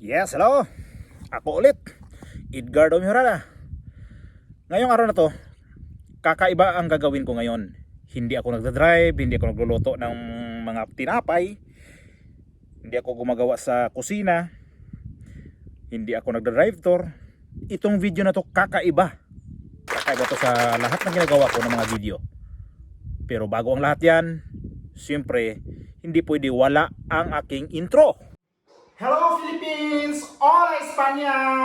Yes, hello. Ako ulit. Edgardo Mihurada. Ngayong araw na to, kakaiba ang gagawin ko ngayon. Hindi ako nagdadrive, hindi ako nagluluto ng mga tinapay, hindi ako gumagawa sa kusina, hindi ako nagdadrive tour. Itong video na to kakaiba. Kakaiba to sa lahat ng ginagawa ko ng mga video. Pero bago ang lahat yan, siyempre, hindi pwede wala ang aking intro. Hello Philippines! Hola España!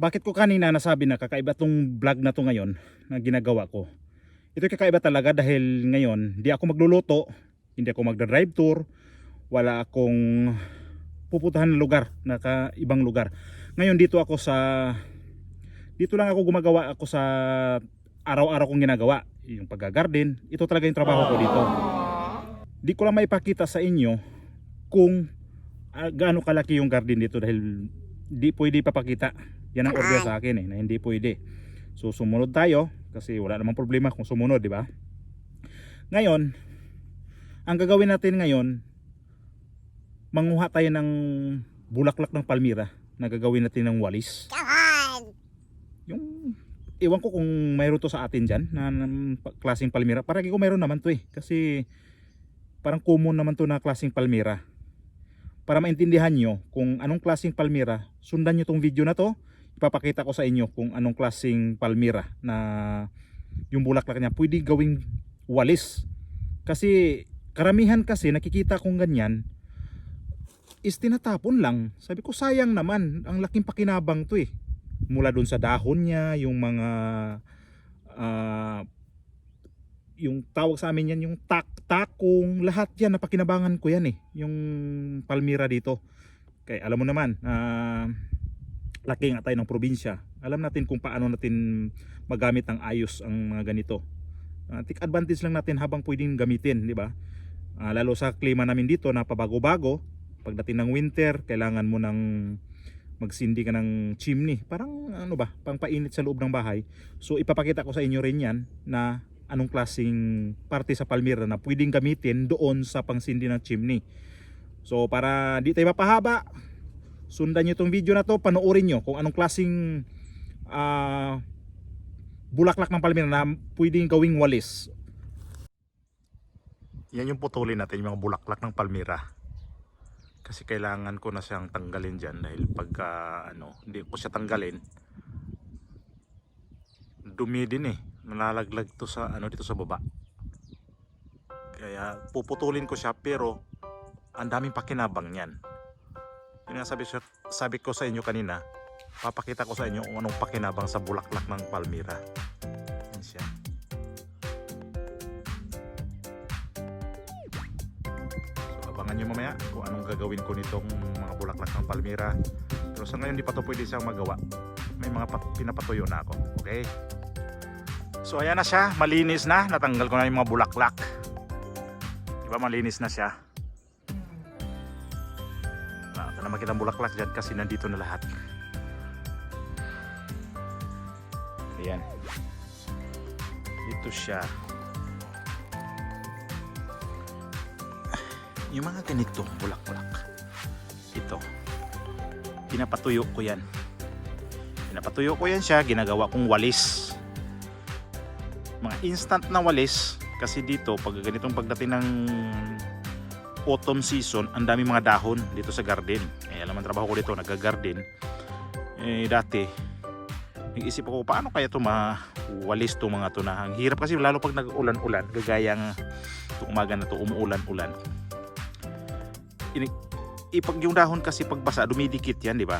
Bakit ko kanina nasabi na kakaiba tong vlog na to ngayon na ginagawa ko? Ito kakaiba talaga dahil ngayon di ako magluluto, hindi ako magdadrive tour, wala akong pupuntahan na lugar, naka ibang lugar. Ngayon dito ako sa dito lang ako gumagawa ako sa araw-araw kong ginagawa, yung pagga-garden. Ito talaga yung trabaho ko dito. Di ko lang maipakita sa inyo kung ah, gaano kalaki yung garden dito dahil di pwede papakita. Yan ang order sa akin eh, na hindi pwede. So sumunod tayo kasi wala namang problema kung sumunod, di ba? Ngayon, ang gagawin natin ngayon, manguha tayo ng bulaklak ng palmira na gagawin natin ng walis. Yung iwan ko kung mayroon to sa atin dyan na, na klaseng palmira. Parang ko mayroon naman to eh. Kasi parang common naman to na klaseng palmira. Para maintindihan nyo kung anong klaseng palmira, sundan nyo tong video na to. Ipapakita ko sa inyo kung anong klaseng palmira na yung bulaklak niya pwede gawing walis. Kasi karamihan kasi nakikita kong ganyan is tinatapon lang. Sabi ko sayang naman, ang laking pakinabang to eh. Mula dun sa dahon niya, yung mga ah, yung tawag sa amin yan, yung tak takong, lahat yan napakinabangan ko yan eh. Yung palmira dito. Kaya alam mo naman, ah laki nga tayo ng probinsya. Alam natin kung paano natin magamit ang ayos ang mga ganito. Uh, take advantage lang natin habang pwedeng gamitin, di ba? Ah, lalo sa klima namin dito na pabago-bago, pagdating ng winter, kailangan mo ng magsindi ka ng chimney. Parang ano ba, pang painit sa loob ng bahay. So ipapakita ko sa inyo rin yan na anong klasing parte sa palmira na pwedeng gamitin doon sa pangsindi ng chimney. So para di tayo mapahaba, sundan nyo itong video na to, panoorin nyo kung anong klasing ah, bulaklak ng palmira na pwedeng gawing walis. Yan yung putulin natin, yung mga bulaklak ng palmira. Kasi kailangan ko na siyang tanggalin dyan dahil pagka ano, hindi ko siya tanggalin, dumi din eh. Nalalaglag to sa ano dito sa baba. Kaya puputulin ko siya pero ang daming pakinabang niyan. Yun nga sabi, sa- sabi ko sa inyo kanina, papakita ko sa inyo kung anong pakinabang sa bulaklak ng palmira. Abangan nyo mamaya kung anong gagawin ko nitong mga bulaklak ng palmira. Pero sa ngayon di pa to pwede siyang magawa. May mga pat- pinapatuyo na ako. Okay? So ayan na siya, malinis na. Natanggal ko na yung mga bulaklak. Diba malinis na siya. Ito na makita ang bulaklak dyan kasi nandito na lahat. Ayan. Dito siya. Yung mga ganito, bulak-bulak. Ito. Pinapatuyo ko yan. Pinapatuyo ko yan siya, ginagawa kong walis. Mga instant na walis kasi dito pag ganitong pagdating ng autumn season, ang dami mga dahon dito sa garden. Eh, alam ang trabaho ko dito, nag-garden. Eh, dati, nag-isip ako, paano kaya ito mawalis to mga to na? Ang hirap kasi lalo pag nag-ulan-ulan, gagayang itong umaga na to, umuulan-ulan. Ipag yung dahon kasi pagbasa, dumidikit yan, di ba?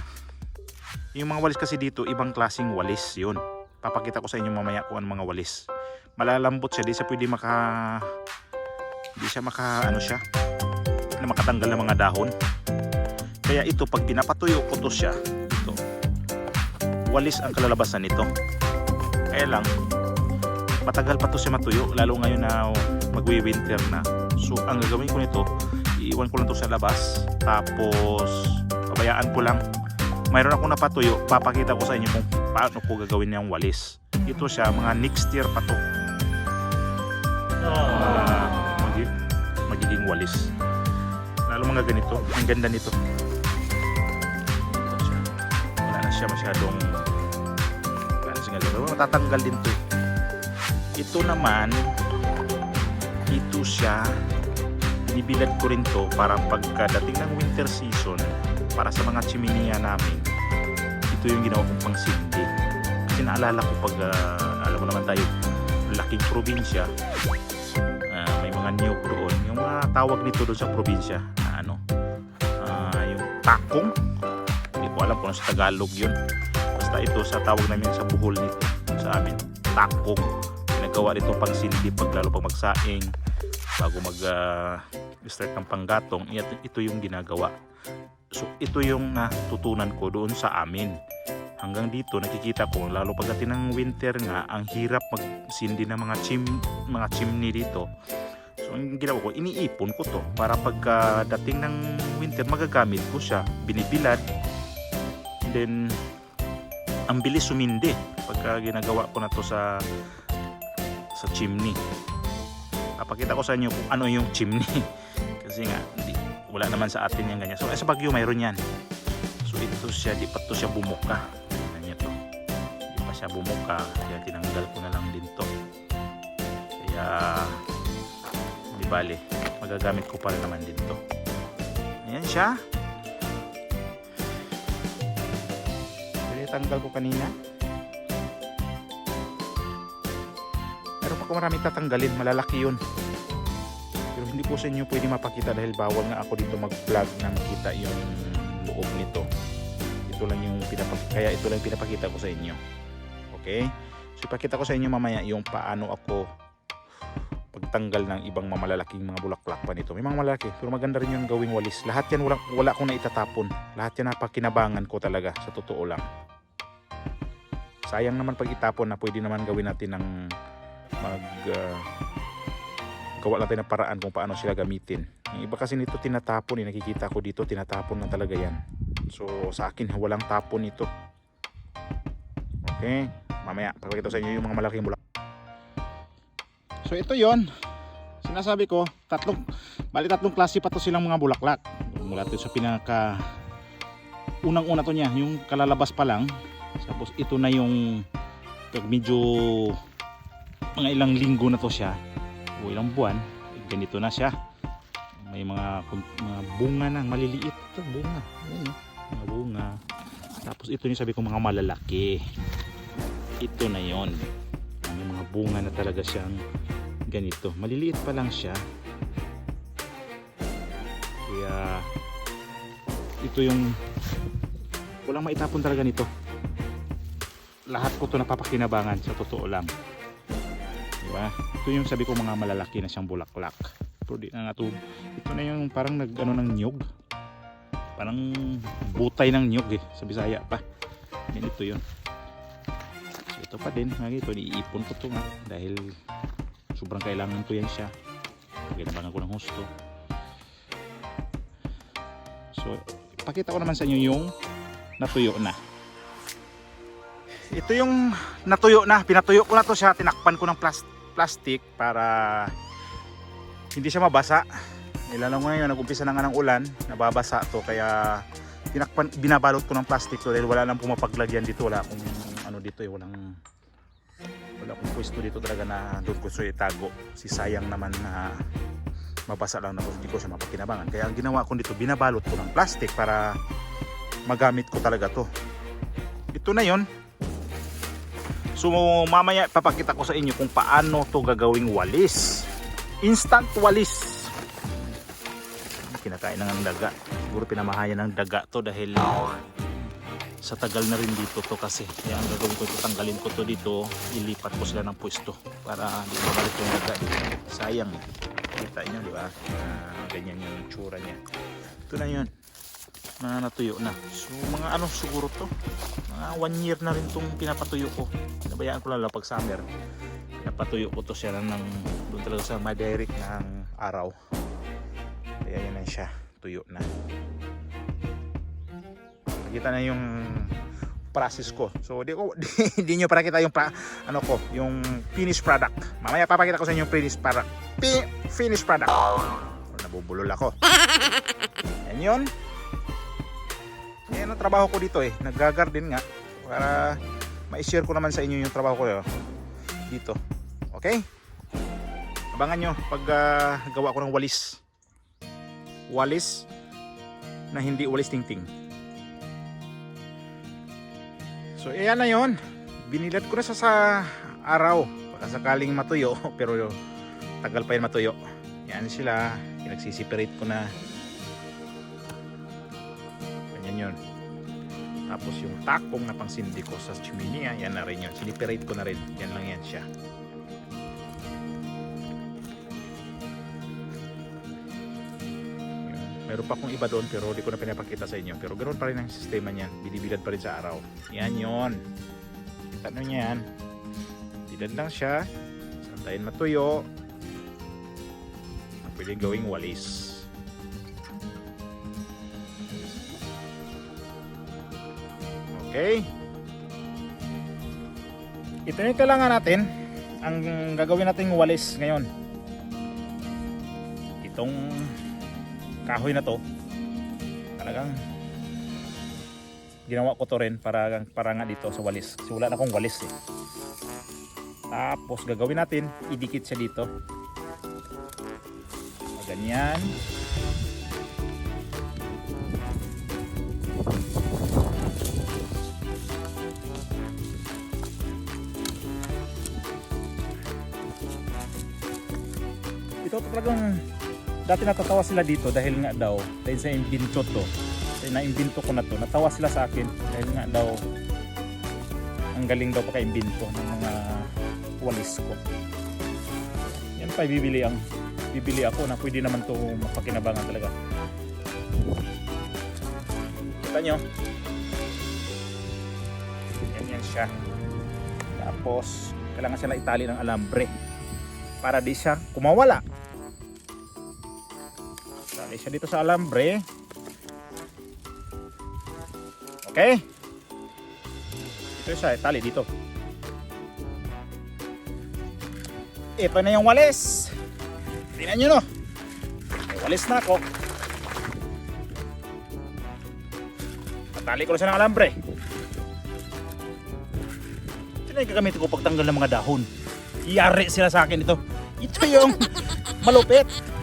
Yung mga walis kasi dito, ibang klaseng walis yun. Papakita ko sa inyo mamaya kung ano mga walis. Malalambot siya, di siya pwede maka... Di siya maka, ano siya, na makatanggal ng mga dahon. Kaya ito, pag pinapatuyo ko to siya, ito, walis ang kalalabasan nito. Kaya lang, matagal pa to siya matuyo, lalo ngayon na magwi-winter na. So, ang gagawin ko nito, iiwan ko lang to sa labas. Tapos pabayaan ko lang. Mayroon ako napatuyo. Papakita ko sa inyo kung paano ko gagawin yung walis. Ito siya mga next year pa to. Ah, magi magiging walis. Lalo mga ganito. Ang ganda nito. Ito siya. Wala na siya masyadong wala na siya matatanggal din to eh. ito naman ito siya binibilad ko rin to para pagkadating ng winter season para sa mga chimney namin ito yung ginawa kong pang sindi kasi naalala ko pag ah, alam mo naman tayo laking probinsya Ah, may mga niyog doon. Yung mga tawag nito doon sa probinsya na ano ah, yung takong. Hindi ko alam kung ano sa Tagalog yun. Basta ito sa tawag namin sa buhol nito sa amin takong. Ginagawa nito pang sindi pag lalo pag magsaing bago mag ah, start ng panggatong ito, yung ginagawa. So ito yung natutunan ko doon sa amin. Hanggang dito nakikita ko lalo pagdating ng winter nga ang hirap magsindi ng mga chim mga chimney dito. So ang ginawa ko iniipon ko to para pagkadating ng winter magagamit ko siya. Binibilad. Then ang bilis sumindi pagka ginagawa ko na to sa sa chimney. Papakita ko sa inyo kung ano yung chimney kasi nga hindi, wala naman sa atin yung ganyan. So eh, sa Baguio mayroon yan. So ito siya di pa to siya bumuka. Ganyan to di pa siya bumuka. Kaya tinanggal ko na lang din to. Kaya di bale magagamit ko pa rin naman din to. Ayan siya. Tanggal ko kanina. Meron pa ko marami tatanggalin, malalaki yun. Hindi po sa inyo pwede mapakita dahil bawal nga ako dito mag-vlog na makita yung loob nito. Ito lang yung pinapakita, kaya ito lang pinapakita ko sa inyo. Okay? So ipakita ko sa inyo mamaya yung paano ako pagtanggal ng ibang mamalalaking mga bulaklak pa nito. May mga malalaki, pero maganda rin yung gawing walis. Lahat yan wala, wala akong naitatapon. Lahat yan napakinabangan ko talaga, sa totoo lang. Sayang naman pag itapon na pwede naman gawin natin ng mag ah, gawa natin ng paraan kung paano sila gamitin. Yung iba kasi nito tinatapon, eh, nakikita ko dito tinatapon na talaga yan. So sa akin walang tapon ito. Okay, mamaya papakita sa inyo yung mga malaking bulak. So ito yon sinasabi ko, tatlong, bali tatlong klase pa to silang mga bulaklak. Mula to sa pinaka unang-una to niya, yung kalalabas pa lang. Tapos ito na yung medyo mga ilang linggo na to siya o ilang buwan ganito na siya. May mga, mga bunga na maliliit. Ito bunga. Ayan, oh. mga bunga. Tapos ito yung sabi ko mga malalaki. Ito na yon may mga bunga na talaga siyang ganito. Maliliit pa lang siya. Kaya ito yung walang maitapon talaga nito. Lahat ko to napapakinabangan sa totoo lang Diba? Ito yung sabi ko mga malalaki na siyang bulaklak. Pero di na nga to. Ito na yung parang nag ano ng nyug. Parang butay ng nyug eh. Sa Bisaya pa. Ganito yun. So ito pa din. Nga ito, iipon ko to nga. Dahil sobrang kailangan ko yan siya. Pagkinabangan ko ng husto. So, pakita ko naman sa inyo yung natuyo na. Ito yung natuyo na. Pinatuyo ko na to siya. Tinakpan ko ng plas- plastic para hindi siya mabasa. Ilan lang ngayon, nag-umpisa na nga ng ulan, nababasa to kaya tinakpan, binabalot ko ng plastic to dahil wala nang pumapaglagyan dito, wala akong ano dito eh, walang wala akong pwesto dito talaga na doon ko siya itago. Si sayang naman na mabasa lang na hindi ko siya mapakinabangan. Kaya ang ginawa ko dito, binabalot ko ng plastic para magamit ko talaga to. Ito na yon So mamaya papakita ko sa inyo kung paano to gagawing walis. Instant walis. Kinakain na ng daga. Siguro pinamahayan ng daga to dahil sa tagal na rin dito to kasi. Kaya ang gagawin ko ito, tanggalin ko to dito, ilipat ko sila ng pwesto para hindi mabalik yung daga. Sayang. Kita nyo, di ba? Ah, ganyan yung tsura niya. Ito na yun na natuyo na. So mga ano siguro to? Mga one year na rin tong pinapatuyo ko. Nabayaan ko lang lang pag summer. Pinapatuyo ko to siya ng doon talaga sa madirect ng araw. Kaya yan na siya. Tuyo na. Nakita na yung process ko. So di ko hindi niyo para kita yung pa, ano ko, yung finished product. Mamaya papakita ko sa inyo yung finished product. Pi- finished product. Oh, nabubulol ako. Yan yun. Yan ang trabaho ko dito eh. Nag-garden nga para ma-share ko naman sa inyo yung trabaho ko eh. dito. Okay? Abangan nyo pag ah, gawa ko ng walis. Walis na hindi walis tingting. So, ayan na yon. Binilad ko na sa, sa araw. Baka sakaling matuyo, pero tagal pa yan matuyo. Yan sila. Pinagsisiperate ko na. Tapos yung takong na pangsindi ko sa chiminea, yan na rin yun. Siniperate ko na rin. Yan lang yan siya. Meron pa akong iba doon pero di ko na pinapakita sa inyo. Pero ganoon pa rin ang sistema niyan. Binibilad pa rin sa araw. Yan yon. Kita nyo yan. Bilad lang siya. Santayin matuyo. Pwede gawing walis. Okay. Ito yung kailangan natin. Ang gagawin nating walis ngayon. Itong kahoy na to talagang ginawa ko to rin para, para nga dito sa walis kasi wala na akong walis eh tapos gagawin natin idikit siya dito ganyan ito talagang dati natatawa sila dito dahil nga daw dahil sa imbento to. Dahil na-imbento ko na to natawa sila sa akin dahil nga daw ang galing daw paka-imbento ng mga walis ko. Yan pa bibili ang bibili ako na pwede naman to mapakinabangan talaga. Kita nyo? Yan yan siya. Tapos kailangan sila itali ng alambre para di siya kumawala Siya dito sa alambre. Okay. Ito siya, tali dito. Ito na yung walis. Tingnan nyo no. May walis na ako. Natali ko na siya ng alambre. Ito na yung gagamitin ko pagtanggal ng mga dahon. Iyari sila sa akin ito. Ito yung malupit.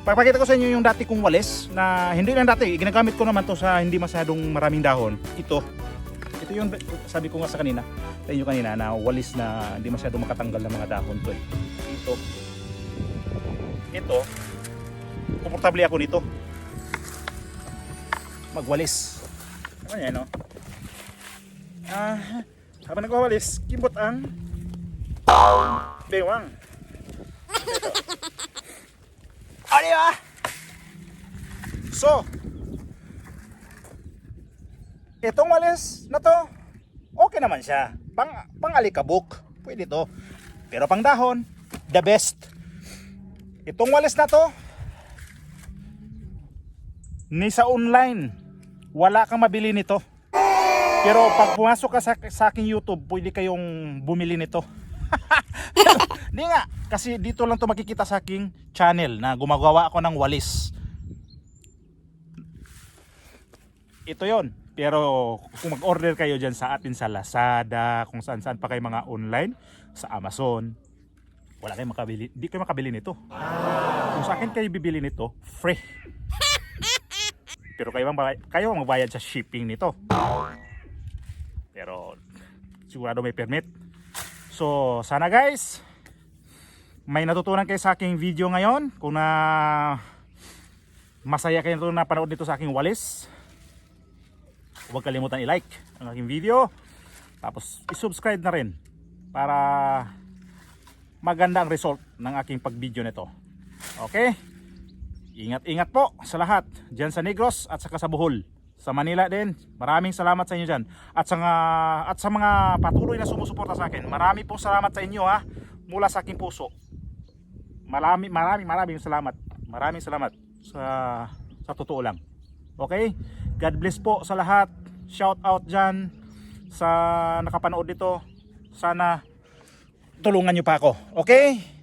Papakita ko sa inyo yung dati kong walis na hindi lang dati, ginagamit ko naman to sa hindi masyadong maraming dahon. Ito. Ito yung sabi ko nga sa kanina, sa inyo kanina na walis na hindi masyadong makatanggal ng mga dahon to eh. Ito. Ito. Komportable ako nito. Magwalis. Ano yan no? Ah, habang nagwawalis, kimbot ang bewang. Ito. O, di ba? So, itong walis na to, okay naman siya. Pang, pang alikabok, pwede to. Pero pang dahon, the best. Itong walis na to, ni sa online, wala kang mabili nito. Pero pag pumasok ka sa, sa aking YouTube, pwede kayong bumili nito. Hindi nga, kasi dito lang to makikita sa aking channel na gumagawa ako ng walis. Ito yon. Pero kung mag-order kayo dyan sa atin sa Lazada, kung saan saan pa kayo mga online, sa Amazon, wala kayong makabili. Hindi kayo makabili nito. Kung sa akin kayo bibili nito, free. Pero kayo, ang kayo ang magbayad sa shipping nito. Pero sigurado may permit. So, sana guys, may natutunan kayo sa aking video ngayon. Kung na masaya kayo na napanood nito sa aking walis, huwag kalimutan i-like ang aking video. Tapos, i-subscribe na rin para maganda ang result ng aking pag-video nito. Okay? Ingat-ingat po sa lahat dyan sa Negros at saka sa Bohol. Sa Manila din. Maraming salamat sa inyo dyan. At sa, mga, at sa mga patuloy na sumusuporta sa akin. Marami po salamat sa inyo ha. Mula sa aking puso. Marami, maraming maraming salamat. Maraming salamat. Sa, sa totoo lang. Okay? God bless po sa lahat. Shout out dyan sa nakapanood nito. Sana tulungan nyo pa ako. Okay?